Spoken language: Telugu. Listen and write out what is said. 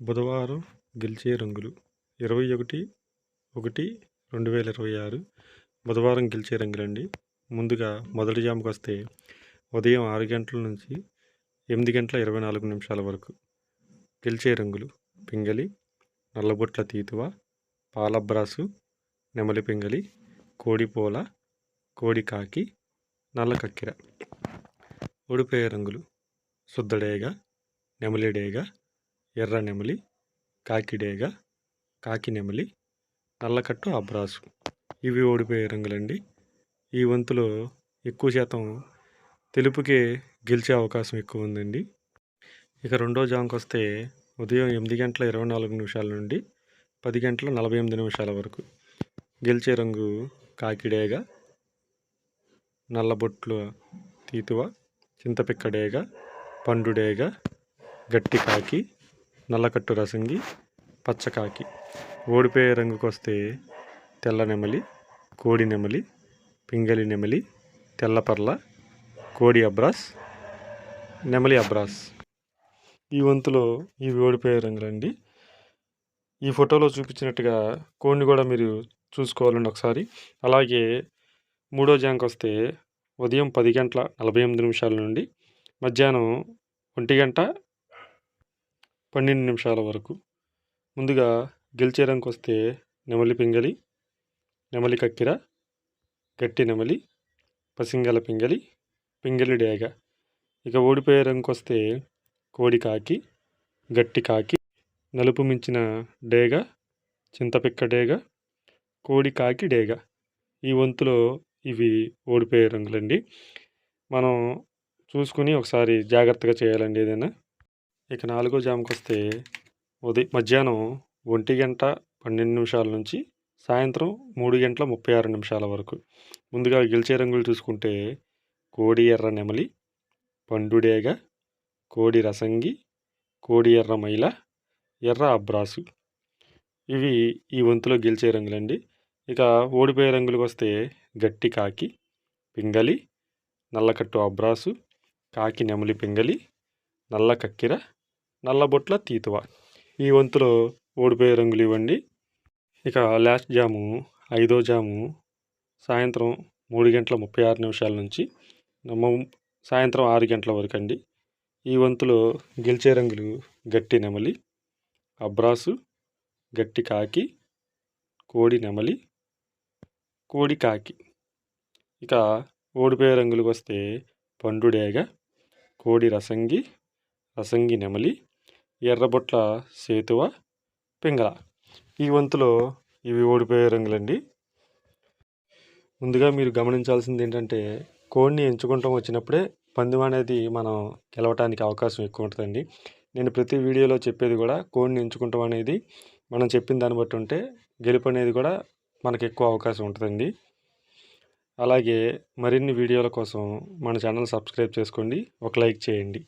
బుధవారం గెలిచే రంగులు. ఇరవై ఒకటి ఒకటి రెండు వేల ఇరవై ఆరు బుధవారం గెలిచే రంగులండి. ముందుగా మొదటి జాముకు వస్తే ఉదయం ఆరు గంటల నుంచి ఎనిమిది గంటల ఇరవై నాలుగు నిమిషాల వరకు గెలిచే రంగులు పింగలి నల్లబొట్ల తీతువ పాలబ్రాసు నెమలి పింగలి కోడిపోల కోడి కాకి నల్ల కక్కెర ఓడిపోయే రంగులు శుద్ధడేగ నెమలిడేగ ఎర్ర నెమలి కాకిడేగ కాకి నెమలి నల్లకట్టు అబ్రాసు. ఇవి ఓడిపోయే రంగులండి. ఈ వంతులో ఎక్కువ శాతం తెలుపుకే గెలిచే అవకాశం ఎక్కువ ఉందండి. ఇక రెండో జాంకి వస్తే ఉదయం ఎనిమిది గంటల ఇరవై నాలుగు నిమిషాల నుండి పది గంటల నలభై ఎనిమిది నిమిషాల వరకు గెలిచే రంగు కాకిడేగ నల్లబొట్లు తీతువ చింతపిక్కడేగ పండుడేగ గట్టి కాకి నల్లకట్టు రసంగి పచ్చకాకి. ఓడిపోయే రంగుకు వస్తే తెల్ల నెమలి కోడి నెమలి పింగలి నెమలి తెల్లపర్ల కోడి అబ్రాస్ నెమలి అబ్రాస్. ఈ వంతులో ఇవి ఓడిపోయే రంగులండి. ఈ ఫోటోలో చూపించినట్టుగా కోడిని కూడా మీరు చూసుకోవాలండి ఒకసారి. అలాగే మూడో జాంక్ వస్తే ఉదయం పది గంటల నలభై ఎనిమిది నిమిషాల నుండి మధ్యాహ్నం ఒంటి గంట పన్నెండు నిమిషాల వరకు. ముందుగా గెలిచే రంగు వస్తే నెమలి పింగలి నెమలి కక్కిర గట్టి నెమలి పసింగల పింగలి పింగలి డేగ. ఇక ఓడిపోయే రంగు వస్తే కోడి కాకి గట్టి కాకి నలుపు మించిన డేగ చింతపిక్క డేగ కోడి కాకి డేగ. ఈ వంతులో ఇవి ఓడిపోయే రంగులండి. మనం చూసుకుని ఒకసారి జాగ్రత్తగా చేయాలండి ఏదైనా. ఇక నాలుగో జాముకి వస్తే ఉదయం మధ్యాహ్నం ఒంటి గంట పన్నెండు నిమిషాల నుంచి సాయంత్రం మూడు గంటల ముప్పై ఆరు నిమిషాల వరకు. ముందుగా గెలిచే రంగులు చూసుకుంటే కోడి ఎర్ర నెమలి పండుడేగ కోడి రసంగి కోడి ఎర్ర మైల ఎర్ర అబ్రాసు. ఇవి ఈ వంతులో గెలిచే రంగులండి. ఇక ఓడిపోయే రంగులకు వస్తే గట్టి కాకి పింగలి నల్లకట్టు అబ్రాసు కాకి నెమలి పింగలి నల్ల కక్కిర నల్లబొట్ల తీతువ. ఈ వంతులో ఓడిపోయే రంగులు ఇవ్వండి. ఇక లాస్ట్ జాము ఐదో జాము సాయంత్రం మూడు గంటల ముప్పై ఆరు నిమిషాల నుంచి సాయంత్రం ఆరు గంటల వరకు అండి. ఈ వంతులో గెలిచే రంగులు గట్టి నెమలి అబ్రాసు గట్టి కాకి కోడి నెమలి కోడి కాకి. ఇక ఓడిపోయే రంగులకు వస్తే పండుడేగ కోడి రసంగి రసంగి నెమలి ఎర్రబొట్ల సేతువ పింగళ. ఈ వంతులో ఇవి ఓడిపోయే రంగులండి. ముందుగా మీరు గమనించాల్సింది ఏంటంటే కోడిని ఎంచుకుంటాం వచ్చినప్పుడే పందెం అనేది మనం గెలవటానికి అవకాశం ఎక్కువ ఉంటుందండి. నేను ప్రతి వీడియోలో చెప్పేది కూడా కోడిని ఎంచుకుంటాం అనేది మనం చెప్పిన దాన్ని బట్టి ఉంటే గెలుపు అనేది కూడా మనకు ఎక్కువ అవకాశం ఉంటుందండి. అలాగే మరిన్ని వీడియోల కోసం మన ఛానల్ సబ్స్క్రైబ్ చేసుకోండి. ఒక లైక్ చేయండి.